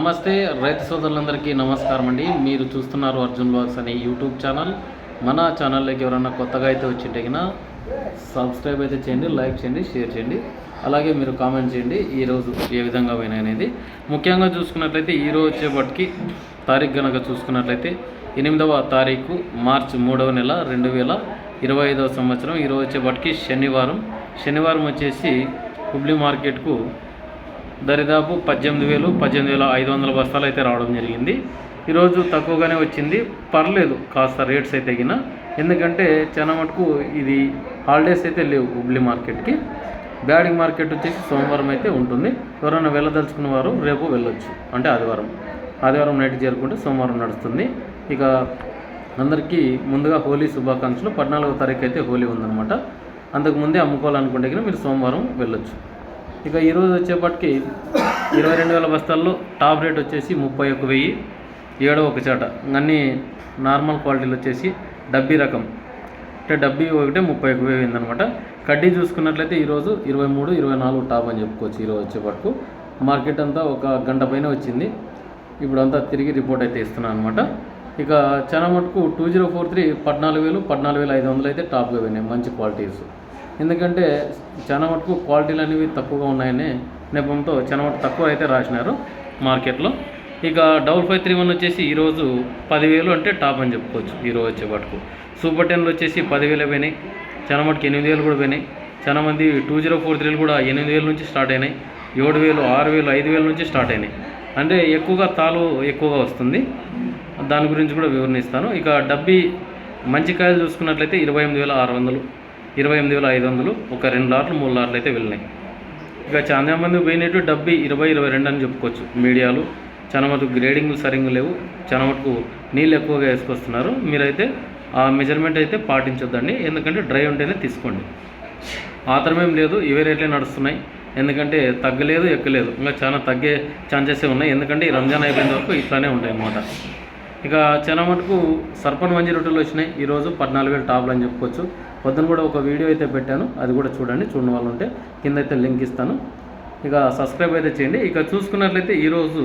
నమస్తే రైతు సోదరులందరికీ నమస్కారం అండి. మీరు చూస్తున్నారు అర్జున్ బ్లాగ్స్ అనే యూట్యూబ్ ఛానల్. మన ఛానల్లోకి ఎవరైనా కొత్తగా అయితే వచ్చింటే సబ్స్క్రైబ్ అయితే చేయండి లైక్ చేయండి షేర్ చేయండి. అలాగే మీరు కామెంట్ చేయండి ఈరోజు ఏ విధంగా పోయినాయి అనేది. ముఖ్యంగా చూసుకున్నట్లయితే ఈరోజు వచ్చేపటికి తారీఖు కనుక చూసుకున్నట్లయితే ఎనిమిదవ తారీఖు మార్చి మూడవ నెల రెండు వేల ఇరవై ఐదవ సంవత్సరం. ఈరోజు వచ్చేపటికి శనివారం. శనివారం వచ్చేసి హుబ్లీ మార్కెట్కు దరిదాపు పద్దెనిమిది వేలు పద్దెనిమిది వేల ఐదు వందల బస్తాలు అయితే రావడం జరిగింది. ఈరోజు తక్కువగానే వచ్చింది. పర్లేదు కాస్త రేట్స్ అయితే తగిన ఎందుకంటే చాలా మటుకు ఇది హాలిడేస్ అయితే లేవు హుబ్లీ మార్కెట్కి. బ్యాడింగ్ మార్కెట్ వచ్చేసి సోమవారం అయితే ఉంటుంది. ఎవరైనా వెళ్ళదలుచుకున్న వారు రేపు వెళ్ళొచ్చు. అంటే ఆదివారం. ఆదివారం నైట్ చేరుకుంటే సోమవారం నడుస్తుంది. ఇక అందరికీ ముందుగా హోలీ శుభాకాంక్షలు. పద్నాలుగో తారీఖు అయితే హోలీ ఉందన్నమాట. అంతకు ముందే అమ్ముకోవాలనుకుంటే కనుక మీరు సోమవారం వెళ్ళొచ్చు. ఇక ఈరోజు వచ్చేపటికి ఇరవై రెండు వేల బస్తాల్లో టాప్ రేట్ వచ్చేసి ముప్పై ఒక వెయ్యి ఏడో ఒక చాట. అన్నీ నార్మల్ క్వాలిటీలు వచ్చేసి డబ్బీ రకం. అంటే డబ్బీ ఒకటే ముప్పై ఒక వెయ్యి ఉందనమాట కడ్డీ చూసుకున్నట్లయితే ఈరోజు ఇరవై మూడు ఇరవై నాలుగు టాప్ అని చెప్పుకోవచ్చు ఈరోజు వచ్చేపట్టుకు మార్కెట్ అంతా ఒక గంట పైన వచ్చింది. ఇప్పుడు అంతా తిరిగి రిపోర్ట్ అయితే ఇస్తున్నాను అనమాట ఇక చాలా మటుకు టూ జీరో ఫోర్ త్రీ పద్నాలుగు వేలు పద్నాలుగు వేల ఐదు వందలు అయితే టాప్గా పోయినాయి. మంచి క్వాలిటీస్. ఎందుకంటే చాలా మటుకు క్వాలిటీలు అనేవి తక్కువగా ఉన్నాయని నెపంతో చాలా మటుకు తక్కువ అయితే రాసినారు మార్కెట్లో. ఇక డబుల్ ఫైవ్ త్రీ వన్ వచ్చేసి ఈరోజు పదివేలు అంటే టాప్ అని చెప్పుకోవచ్చు ఈరోజు వచ్చే మటుకు. సూపర్ టెన్లు వచ్చేసి పదివేలు పోయినాయి. చాలా మటుకు ఎనిమిది వేలు కూడా పోయినాయి. చాలా మంది టూ జీరో ఫోర్ త్రీలు కూడా ఎనిమిది వేల నుంచి స్టార్ట్ అయినాయి. ఏడు వేలు ఆరు వేలు ఐదు వేల నుంచి స్టార్ట్ అయినాయి. అంటే ఎక్కువగా తాలు ఎక్కువగా వస్తుంది. దాని గురించి కూడా వివరణిస్తాను ఇక డబ్బీ మంచి కాయలు చూసుకున్నట్లయితే ఇరవై ఎనిమిది వేల ఆరు వందలు. ఇరవై ఎనిమిది వేల ఐదు వందలు ఒక రెండు లాట్లు మూడు లాట్లు అయితే వెళ్ళినాయి. ఇక చాలా మంది పోయినట్టు డబ్బి ఇరవై ఇరవై రెండు అని చెప్పుకోవచ్చు మీడియాలు. చాలా మటుకు గ్రేడింగ్లు సరిగ్గా లేవు. చాలా మటుకు నీళ్ళు ఎక్కువగా వేసుకొస్తున్నారు. మీరైతే ఆ మెజర్మెంట్ అయితే పాటించొద్దండి. ఎందుకంటే డ్రై ఉంటేనే తీసుకోండి. ఆతరమేం లేదు. ఇవే రేట్లే నడుస్తున్నాయి. ఎందుకంటే తగ్గలేదు ఎక్కలేదు. ఇంకా చాలా తగ్గే ఛాన్సెస్ ఉన్నాయి. ఎందుకంటే ఈ రంజాన్ అయిపోయిన వరకు ఇట్లానే ఉంటాయి అన్నమాట ఇక చాలా మటుకు సర్పన్ మంజీ రొట్టెలు వచ్చినాయి. ఈరోజు పద్నాలుగు వేలు టాప్లు అని చెప్పుకోవచ్చు. పొద్దున కూడా ఒక వీడియో అయితే పెట్టాను. అది కూడా చూడండి చూడని వాళ్ళు ఉంటే కింద అయితే లింక్ ఇస్తాను. ఇక సబ్స్క్రైబ్ అయితే చేయండి. ఇక చూసుకున్నట్లయితే ఈరోజు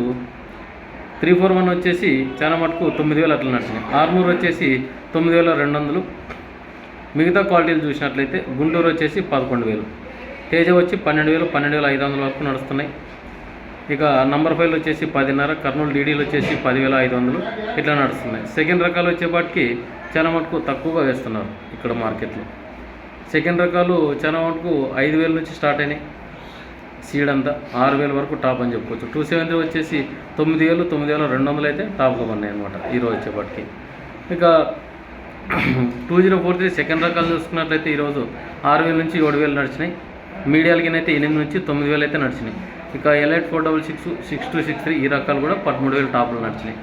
త్రీ ఫోర్ వన్ వచ్చేసి చాలా మటుకు తొమ్మిది వేలు అట్లా నడిచినాయి. ఆర్మూర్ వచ్చేసి తొమ్మిది వేల రెండు వందలు. మిగతా క్వాలిటీలు చూసినట్లయితే గుంటూరు వచ్చేసి పదకొండు వేలు. తేజ వచ్చి పన్నెండు వేలు పన్నెండు వేల ఐదు వందల వరకు నడుస్తున్నాయి. ఇక నంబర్ ఫైవ్ వచ్చేసి పదిన్నర కర్నూలు డీడీలు వచ్చేసి పదివేల ఐదు వందలు ఇట్లా నడుస్తున్నాయి. సెకండ్ రకాలు వచ్చేపాటికి చాలా మటుకు తక్కువగా వేస్తున్నారు ఇక్కడ మార్కెట్లో. సెకండ్ రకాలు చాలా మటుకు ఐదు వేల నుంచి స్టార్ట్ అయినాయి. సీడ్ అంతా ఆరు వేల వరకు టాప్ అని చెప్పుకోవచ్చు. టూ సెవెన్ వచ్చేసి తొమ్మిది వేలు తొమ్మిది వేల రెండు వందలు అయితే టాప్గా ఉన్నాయి అనమాట ఈరోజు వచ్చేపాటికి. ఇక two zero four three second రకాలు చూసుకున్నట్లయితే ఈరోజు ఆరు వేల నుంచి ఏడు వేలు నడిచినాయి. మీడియాలకినైతే ఎనిమిది నుంచి తొమ్మిది వేలు అయితే నడిచినాయి. ఇక elite four double six six two six three ఈ రకాలు కూడా పదమూడు వేలు టాప్లు నడిచినాయి.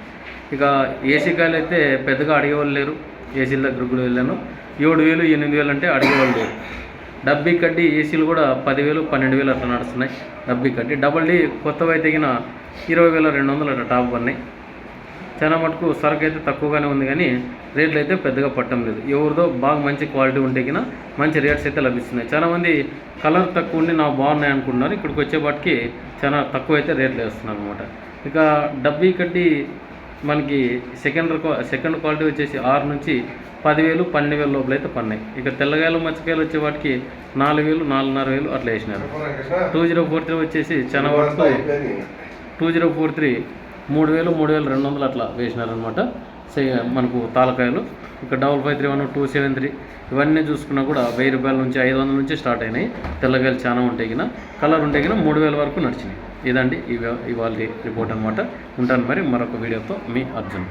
ఇక ఏసీ కాయలు అయితే పెద్దగా అడిగేవాళ్ళు లేరు. ఏసీల దగ్గర కూడా వెళ్ళాను. ఏడు వేలు ఎనిమిది వేలు అంటే అడిగేవాళ్ళు లేరు. డబ్బీ కడ్డీ ఏసీలు కూడా పదివేలు పన్నెండు వేలు అట్లా నడుస్తున్నాయి. డబ్బీ కడ్డీ. డబల్ డీ కొత్తవి తగిన ఇరవై వేల రెండు వందలు అట్లా టాప్ పడినాయి. చాలా మటుకు సరుకు అయితే తక్కువగానే ఉంది కానీ రేట్లు అయితే పెద్దగా పట్టడం లేదు. ఎవరిదో బాగా మంచి క్వాలిటీ ఉంటే కినా మంచి రేట్స్ అయితే లభిస్తున్నాయి. చాలామంది కలర్ తక్కువ ఉండి నా బాగున్నాయి అనుకుంటున్నారు. ఇక్కడికి వచ్చేపాటికి చాలా తక్కువ అయితే రేట్లు వేస్తున్నారు అనమాట ఇక డబ్బీ కడ్డీ మనకి సెకండ్ సెకండ్ క్వాలిటీ వచ్చేసి ఆరు నుంచి పదివేలు పన్నెండు వేల లోపల అయితే పడినాయి. ఇక తెల్లగాయలు మచ్చకాయలు వచ్చేవాటికి నాలుగు వేలు నాలుగున్నర వేలు అట్లా వేసినారు. టూ జీరో ఫోర్ త్రీ వచ్చేసి చాలా వరకు టూ జీరో ఫోర్ త్రీ మూడు వేలు మూడు వేలు రెండు వందలు అట్లా వేసినారనమాట సే మనకు తాలకాయలు ఇక్కడ double five three one two seven three ఇవన్నీ చూసుకున్నా కూడా వెయ్యి రూపాయల నుంచి ఐదు వందల నుంచి స్టార్ట్ అయినాయి. తెల్లకాయలు చాలా ఉంటాయి కింద కలర్ ఉంటే కింద మూడు వేల వరకు నడిచినాయి. ఇదండి ఇవాళ రిపోర్ట్ అనమాట ఉంటాను మరి మరొక వీడియోతో మీ అర్జున్.